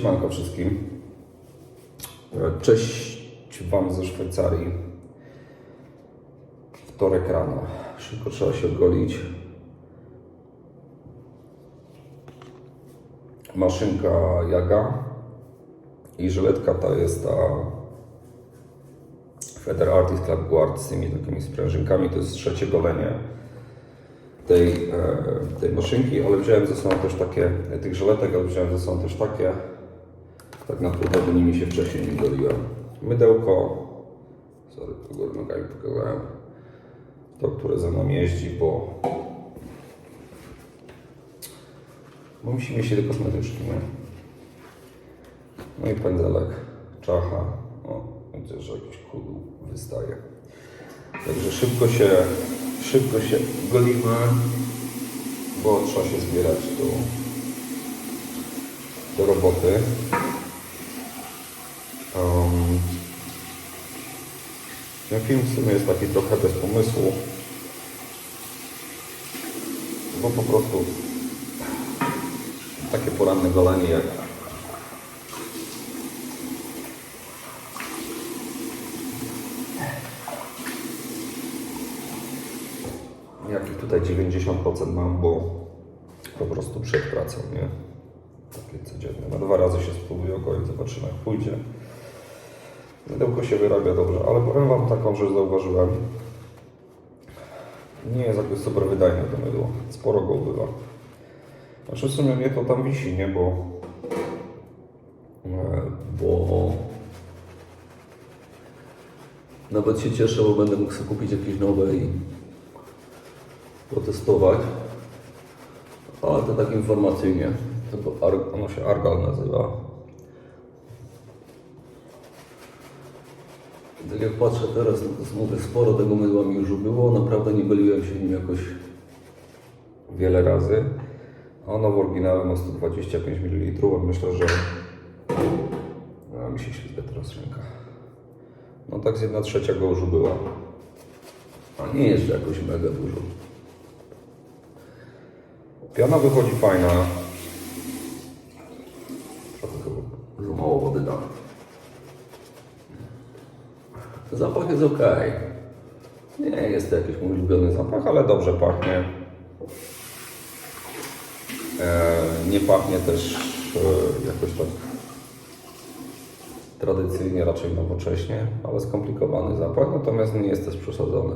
Siemanko wszystkim. E, Cześć Wam ze Szwajcarii. Wtorek rano. Szybko trzeba się ogolić. Maszynka Jaga i żyletka ta jest ta Feder Artist Club Guard z tymi takimi sprężynkami. To jest trzecie golenie tej, e, tej maszynki, ale wziąłem ze sobą też takie, tych żeletek, ale wziąłem ze sobą też takie, tak naprawdę nimi się wcześniej nie goliłem. Mydełko, sorry, do góry nogami pokazałem, to, które ze mną jeździ, bo, bo musi mieć tylko kosmetyczki, nie? No i pędzelek, czacha, o, widzę, że jakiś kudł wystaje. Także szybko się, szybko się golimy, bo trzeba się zbierać do, do roboty. Um, ten film w sumie jest taki trochę bez pomysłu, bo po prostu takie poranne golenie jak jakich tutaj 90% mam, bo po prostu przed pracą, nie? Takie codzienne. Na dwa razy się spróbuję ogolić, zobaczymy jak pójdzie. Mydełko się wyrabia dobrze, ale powiem Wam taką rzecz zauważyłem. Nie jest jakoś super wydajne to mydło. Sporo go ubywa. Znaczy w sumie mnie to tam wisi, nie? Bo... e, Bo... Nawet się cieszę, bo będę mógł sobie kupić jakieś nowe i protestować. Ale to tak informacyjnie. To ono się Argal nazywa. Tak jak patrzę teraz, no to sporo tego mydła mi już było. Naprawdę nie byliłem się nim jakoś. wiele razy. Ono w oryginale ma 125 ml, a myślę, że a mi się ślizga teraz ręka. No tak z 1 trzecia go już była. A nie jest jakoś mega dużo. Piana wychodzi fajna. Trochę chyba za mało wody dałem. Zapach jest ok. Nie jest to jakiś mój ulubiony zapach. Ale dobrze pachnie. E, nie pachnie też e, jakoś tak tradycyjnie, raczej nowocześnie, ale skomplikowany zapach, natomiast nie jest też przesadzony.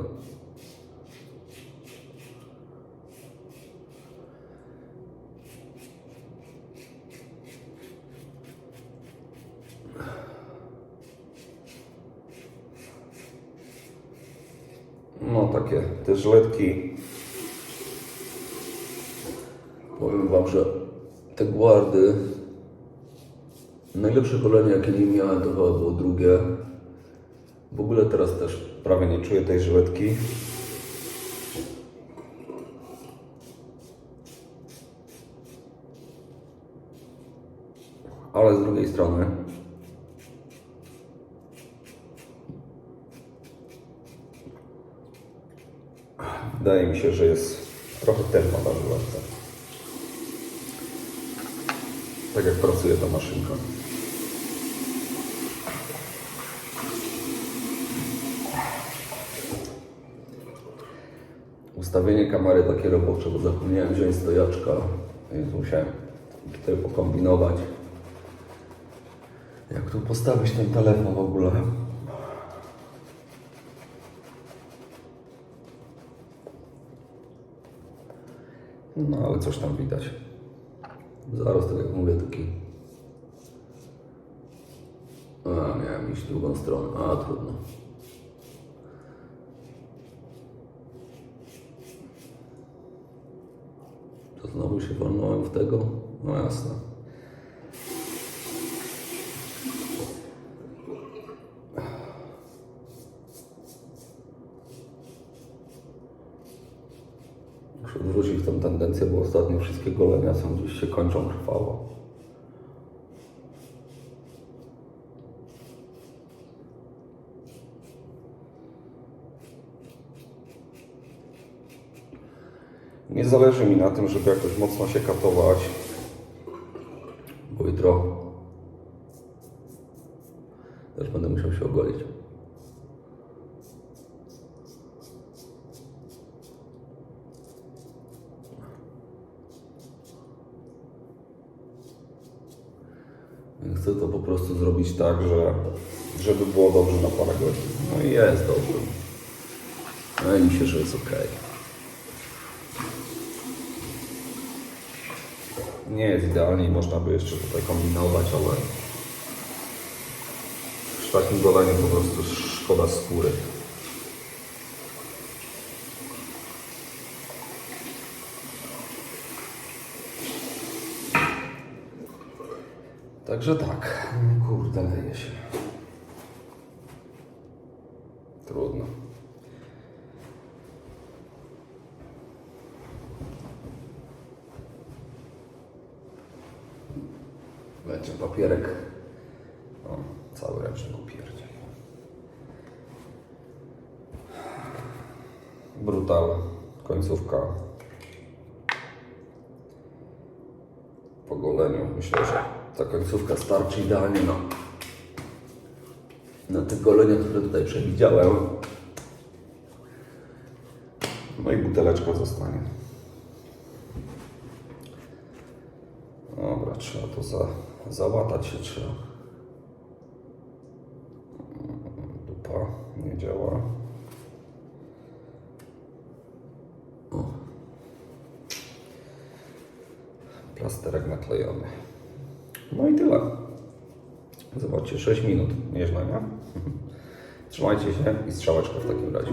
No takie te żyletki Powiem Wam, że te guardy, najlepsze golenie jakie nie miałem to chyba było drugie. W ogóle teraz też prawie nie czuję tej żyletki. Ale z drugiej strony Wydaje mi się, że jest trochę tempa żyletka. Tak jak pracuje ta maszynka. ustawienie kamery takie robocze, bo zapomniałem wziąć stojaczka, więc musiałem tutaj pokombinować. Jak tu postawić ten telefon w ogóle? No ale coś tam widać. Zaraz, tak jak mówię, taki... A, miałem iść drugą stronę. A, trudno. To znowu się walnąłem w tego? No jasne. odwrócić tą tendencję, bo ostatnio wszystkie golenia są gdzieś się kończą trwało. Nie zależy mi na tym, żeby jakoś mocno się katować, bo jutro też będę musiał się ogolić. Chcę to po prostu zrobić tak, że Żeby było dobrze na parę godzin. no i jest dobrze. Wydaje mi się, że jest ok. Nie jest idealnie i można by jeszcze tutaj kombinować, ale przy takim goleniu po prostu szkoda skóry. Także tak. Kurde, leje się. Trudno. Będzie papierek. O, cały ręcznik upierdziel. Brutal, końcówka. Po goleniu myślę, że Ta końcówka starczy idealnie na, na te golenie, które tutaj przewidziałem. no i buteleczka zostanie. Dobra, trzeba to za, załatać się trzeba. Dupa nie działa. Plasterek naklejony. No i tyle. Zobaczcie, 6 minut. Nieźle, nie? Trzymajcie się i strzałeczka w takim razie.